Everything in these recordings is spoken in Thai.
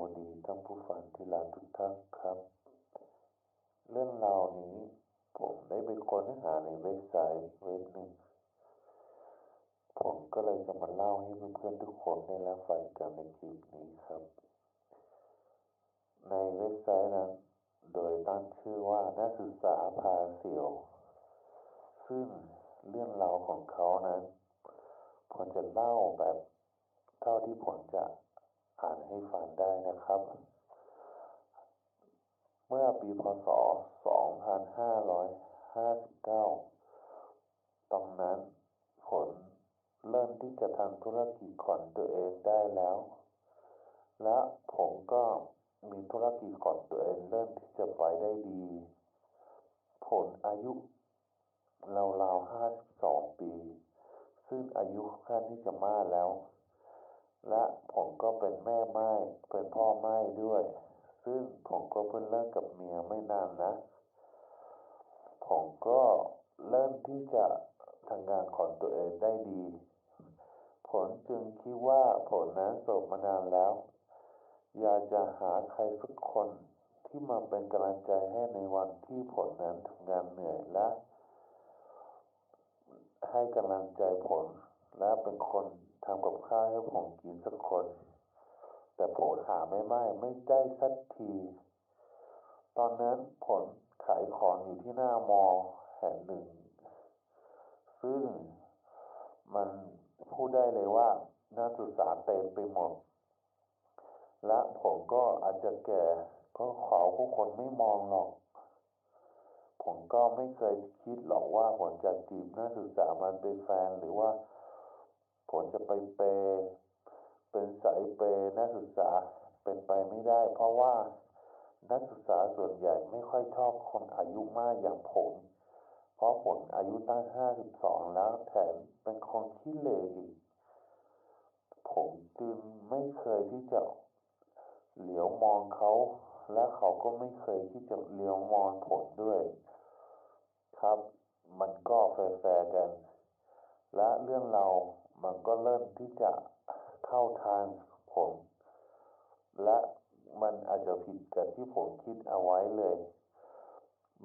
วัสดีท่านผู้ฟังที่รักทุกท่านครับ เรื่องราวนี้ผมได้ไปค้นหาในเว็บไซต์เว็บหนึ่งผมก็เลยจะมาเล่าให้เพื่อนๆทุกคนได้รับฟังกันในคลิปนี้ครับ ในเว็บไซต์นั้นโดยตั้งชื่อว่านักศึกษาพาเสียว ซึ่งเรื่องราวของเขานั้นผมจะเล่าแบบเท่าที่ผมจะ อ่านให้ฟังได้นะครับ เมื่อปีพศ 2559 ตอนนั้นผลเริ่มที่จะทำธุรกิจของตัวเองได้แล้ว และผมก็มีธุรกิจของตัวเองเริ่มที่จะไปได้ดี ผลอายุราวๆ52 ปี ซึ่งอายุค่อนที่จะมากแล้ว และผมก็เป็นแม่ไม้เป็นพ่อไม้ด้วย ซึ่งผมก็เพิ่งเลิกกับเมียไม่นานนะ ผมก็เริ่มที่จะทำงานของตัวเองได้ดี ผลจึงคิดว่าผลนั้นจบมานานแล้ว อยากจะหาใครสักคนที่มาเป็นกำลังใจให้ในวันที่ผลนั้นทำงานเหนื่อยและให้กำลังใจผลและเป็นคนำกับข้าวให้ผมกินสักคน แต่ผมหาไม่ไม่ไม่ได้สักที ตอนนั้นผลขายของอยู่ที่หน้ามอแห่งหนึ่ง ซึ่งมันพูดได้เลยว่านักศึกษาเต็มไปหมด และผมก็อาจจะแก่ก็ขอผู้คนไม่มองหรอก ผมก็ไม่เคยคิดหรอกว่าผมจะจีบนักศึกษามันเป็นแฟนหรือว่า ผมจะไปเปย์เป็นสายเปย์นักศึกษาเป็นไปไม่ได้ เพราะว่านักศึกษาส่วนใหญ่ไม่ค่อยชอบคนอายุมากอย่างผม เพราะผมอายุตั้งห้าสิบสองแล้วแถมเป็นคนขี้เหร่อีกผมจึงไม่เคยที่จะเหลียวมองเขา และเขาก็ไม่เคยที่จะเหลียวมองผมด้วย ครับ มันก็แฟร์กัน และเรื่องเรา มันก็เริ่มที่จะเข้าทางผม และมันอาจจะผิดกับที่ผมคิดเอาไว้เลย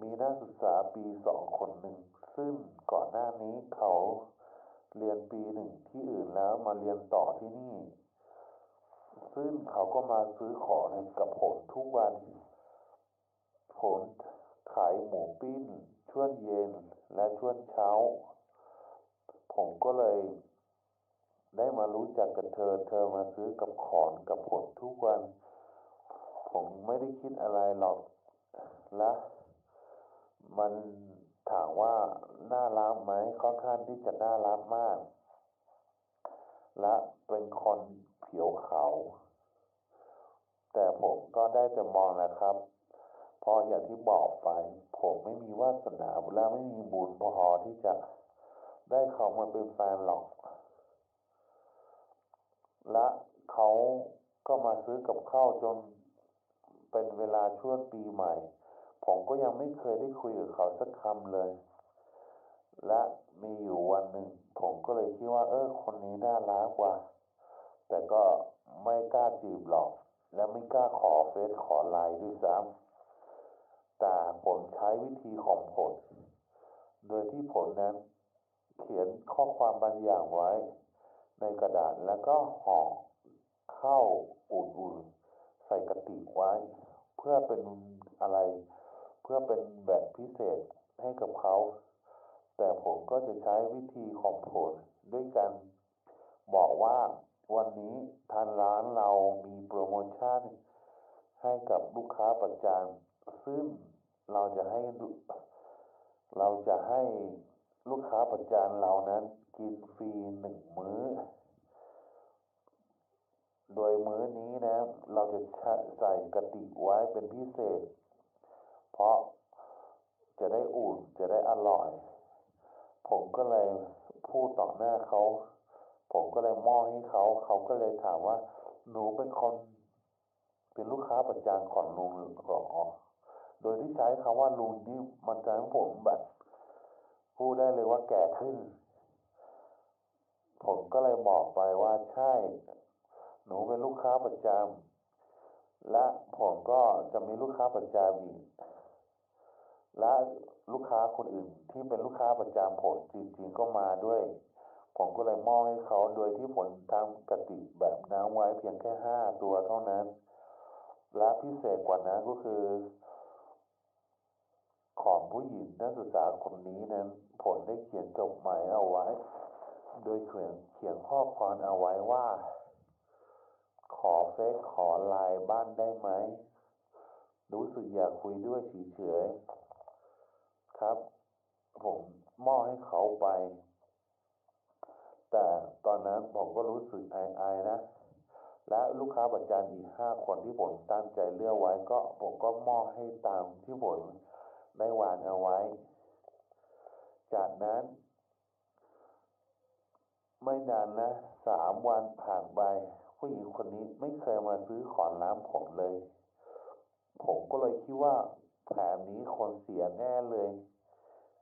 มีนักศึกษาปีสองคนหนึ่ง ซึ่งก่อนหน้านี้เขาเรียนปีหนึ่งที่อื่นแล้วมาเรียนต่อที่นี่ ซึ่งเขาก็มาซื้อของกับผมทุกวัน ผมขายหมูปิ้งช่วงเย็นและช่วงเช้า ผมก็เลย ได้มารู้จักกับเธอ เธอมาซื้อกับของกับผมทุกวัน ผมไม่ได้คิดอะไรหรอก และมันถามว่าน่ารักไหมค่อนข้างที่จะน่ารักมาก และเป็นคนผิวขาวแต่ผมก็ได้แต่มองนะครับ พออย่างที่บอกไป ผมไม่มีวาสนาและไม่มีบุญพอที่จะได้เขามาเป็นแฟนหรอก และเขาก็มาซื้อกับข้าวจนเป็นเวลาช่วงปีใหม่ ผมก็ยังไม่เคยได้คุยกับเขาสักคำเลย และมีอยู่วันหนึ่ง ผมก็เลยคิดว่า เออ คนนี้น่ารักว่าแต่ก็ไม่กล้าจีบหรอก และไม่กล้าขอเฟซขอไลน์ด้วยซ้ำแต่ผมใช้วิธีของผมโดยที่ผมนั้น เขียนข้อความบางอย่างไว้ ระดาษแล้วก็ห่อเข้าวอุ่นๆใส่กระติกไว้ เพื่อเป็นอะไร เพื่อเป็นแบบพิเศษให้กับเขา แต่ผมก็จะใช้วิธีของผมด้วยกันบอกว่าวันนี้ทางร้านเรามีโปรโมชั่น ให้กับลูกค้าประจำซึ่งเราจะให้เราจะให้ลูกค้าประจำเรานั้น กินฟรีหนึ่งมื้อ โดยมื้อนี้นะ เราจะใส่กะติกไว้เป็นพิเศษ เพราะจะได้อุ่นจะได้อร่อย ผมก็เลยพูดต่อหน้าเขา ผมก็เลยมอบให้เขา เขาก็เลยถามว่า หนูเป็นคน เป็นลูกค้าประจำของลุงหรอโดยที่ใช้คำว่าลุงนี่มันทำให้ผมแบบพูดได้เลยว่าแก่ขึ้น ผมก็เลยบอกไปว่าใช่ หนูเป็นลูกค้าประจำและผมก็จะมีลูกค้าประจำอีกและลูกค้าคนอื่นที่เป็นลูกค้าประจำผมจริงๆก็มาด้วย ผมก็เลยมอบให้เขาโดยที่ผมทำกติแบบน้ำไว้เพียงแค่ห้าตัวเท่านั้น และพิเศษกว่านั้นก็คือ ของผู้หญิงนักศึกษาคนนี้นั้นผมได้เขียนจดหมายเอาไว้ โดยเขียนเขียนข้อความเอาไว้ว่า ขอเฟซขอไลน์บ้านได้ไหม รู้สึกอยากคุยด้วยเฉยๆครับ ผมมอบให้เขาไป แต่ตอนนั้นผมก็รู้สึกอายๆนะ และลูกค้าประจำอีกห้าคนที่ผมตั้งใจเลือกไว้ก็ผมก็มอบให้ตามที่ผมได้วางเอาไว้ จากนั้น ไม่นานนะสามวันผ่านไป ผู้หญิงคนนี้ไม่เคยมาซื้อของร้านผมเลย ผมก็เลยคิดว่าแผนนี้คนเสียแน่เลย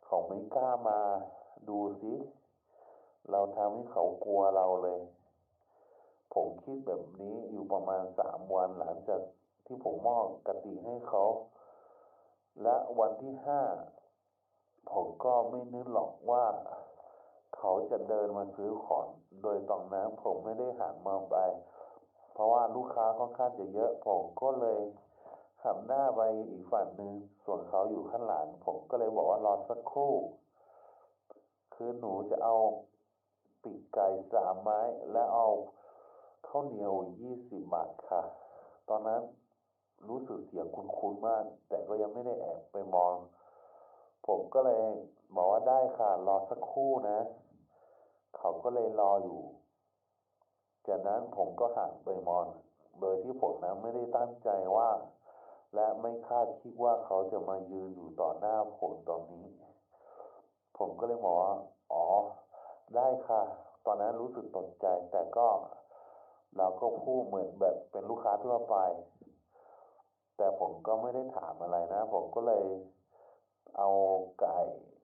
เขาไม่กล้ามาดูสิ เราทำให้เขากลัวเราเลย ผมคิดแบบนี้อยู่ประมาณสามวันหลังจากที่ผมมอบกติให้เขา และวันที่ห้าผมก็ไม่นึกหรอกว่า เขาจะเดินมาซื้อของโดยตอนนั้นผมไม่ได้หันมองไป เพราะว่าลูกค้าค่อนข้างจะเยอะผมก็เลยหันหน้าไปอีกฝั่งหนึ่งส่วนเขาอยู่ข้างหลังผมก็เลยบอกว่ารอสักครู่ คือหนูจะเอาปีกไก่สามไม้ และเอาข้าวเหนียวยี่สิบบาทค่ะ ตอนนั้นรู้สึกเสียงคุ้นๆมาก แต่ก็ยังไม่ได้แอบไปมอง ผมก็เลยบอกว่าได้ค่ะ รอสักครู่นะ เขาก็เลยรออยู่ จากนั้นผมก็หันไปมองโดยที่ผมนะไม่ได้ตั้งใจว่า และไม่คาดคิดว่าเขาจะมายืนอยู่ต่อหน้าผมตอนนี้ ผมก็เลยบอกว่าอ๋อ ได้ค่ะ ตอนนั้นรู้สึกตกใจ แต่ก็เราก็พูดเหมือนแบบเป็นลูกค้าทั่วไป แต่ผมก็ไม่ได้ถามอะไรนะ ผมก็เลย เอาไก่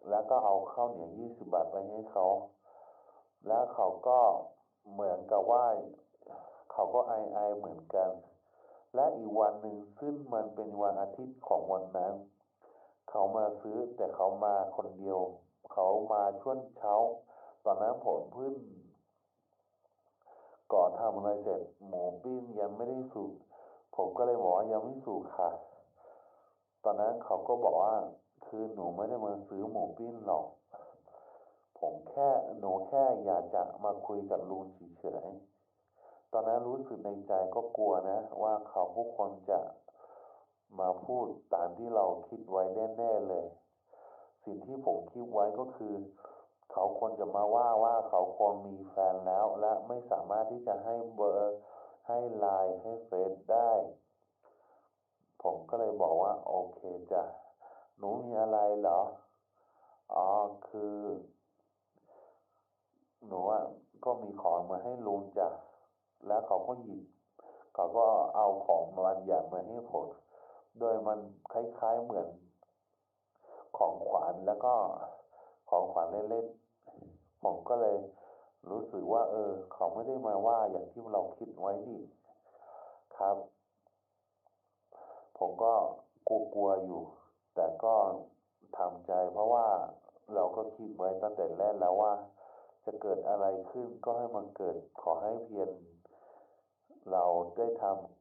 แล้วก็เอาข้าวเหนียวยี่สิบบาทไปให้เขา แล้วเขาก็เหมือนกับว่าเขาก็ไอไอเหมือนกัน และอีกวันหนึ่งซึ่งมันเป็นวันอาทิตย์ของวันนั้น เขามาซื้อแต่เขามาคนเดียว เขามาช่วงเช้า ตอนนั้นผมเพิ่งก่อนทำอะไรเสร็จหมูปิ้งยังไม่ได้สุกผมก็เลยบอกว่ายังไม่สุกค่ะ ตอนนั้นเขาก็บอกว่า คือหนูไม่ได้มาซื้อหมูปิ้งหรอก ผมแค่หนูแค่อยากจะมาคุยกับลุงเฉยๆตอนนั้นรู้สึกในใจก็กลัวนะ ว่าเขาพวกคนจะมาพูดตามที่เราคิดไว้แน่ๆเลย สิ่งที่ผมคิดไว้ก็คือ เขาควรจะมาว่าว่าเขาควรมีแฟนแล้ว และไม่สามารถที่จะให้เบอร์ให้ไลน์ให้เฟซได้ ผมก็เลยบอกว่า โอเคจ้ะ หนูมีอะไรเหรอ อ๋อ คือ หนูอะก็มีของมาให้ลุงจ้ะ แล้วเขาก็หยิบ เขาก็เอาของบางอย่างมาให้ผม โดยมันคล้ายๆเหมือน ของขวัญแล้วก็ของขวัญเล่นๆ ผมก็เลยรู้สึกว่า เออ เขาไม่ได้มาว่าอย่างที่เราคิดไว้นี่ครับ ผมก็กลัวๆอยู่ แต่ก็ทำใจ เพราะว่าเราก็คิดไว้ตั้งแต่แรกแล้วว่า จะเกิดอะไรขึ้นก็ให้มันเกิดขอให้เพียงเราได้ทำ